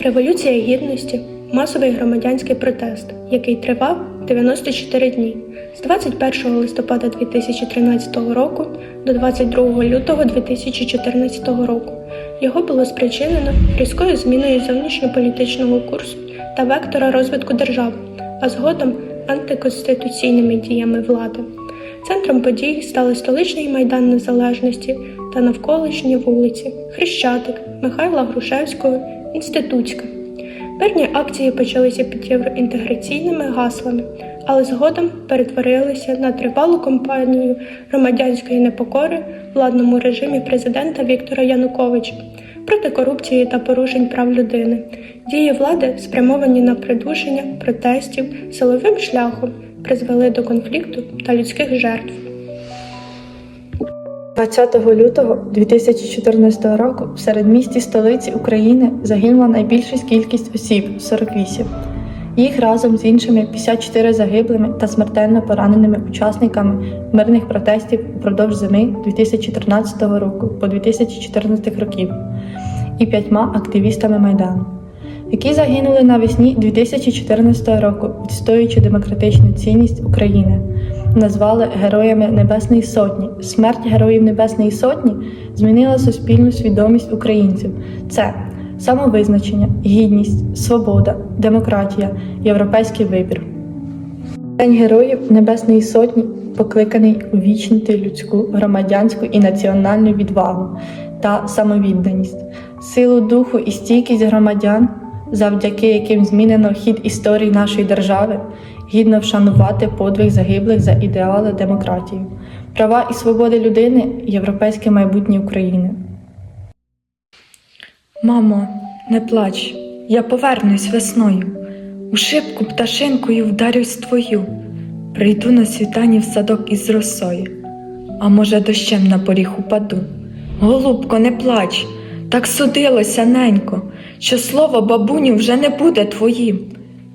Революція Гідності масовий громадянський протест, який тривав 94 дні з 21 листопада 2013 року до 22 лютого 2014 року. Його було спричинено різкою зміною зовнішньополітичного курсу та вектора розвитку держави, а згодом антиконституційними діями влади. Центром подій стали столичний майдан незалежності та навколишні вулиці Хрещатик, Михайла Грушевського, Інститутська. Мирні акції почалися під євроінтеграційними гаслами, але згодом перетворилися на тривалу кампанію громадянської непокори владному режимі президента Віктора Януковича проти корупції та порушень прав людини. Дії влади, спрямовані на придушення протестів силовим шляхом, призвели до конфлікту та людських жертв. 20 лютого 2014 року в середмісті столиці України загинула найбільша кількість осіб 48. Їх разом з іншими 54 загиблими та смертельно пораненими учасниками мирних протестів упродовж зими 2013 року по 2014 років і п'ятьма активістами Майдану, які загинули навесні 2014 року, відстоюючи демократичну цінність України назвали Героями Небесної Сотні. Смерть Героїв Небесної Сотні змінила суспільну свідомість українців. Це самовизначення, гідність, свобода, демократія, європейський вибір. День Героїв Небесної Сотні покликаний увічнити людську, громадянську і національну відвагу та самовідданість, силу духу і стійкість громадян, завдяки яким змінено хід історії нашої держави, гідно вшанувати подвиг загиблих за ідеали демократії, права і свободи людини, європейське майбутнє України. Мамо, не плач, я повернусь весною, у шибку пташинкою вдарюсь твою, прийду на світанні в садок із росою, а може, дощем на поріг упаду. Голубко, не плач, так судилося, ненько, що слово бабуню вже не буде твоїм.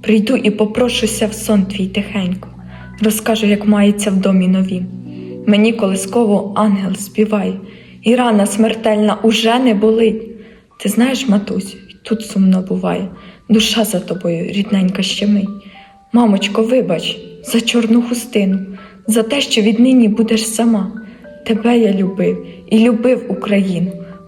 Прийду і попрошуся в сон твій тихенько, розкажу, як мається в домі новім. Мені колисково ангел співає, і рана смертельна уже не болить. Ти знаєш, матусю, й тут сумно буває, душа за тобою рідненька щемить. Мамочко, вибач за чорну хустину, за те, що віднині будеш сама. Тебе я любив і любив Україну.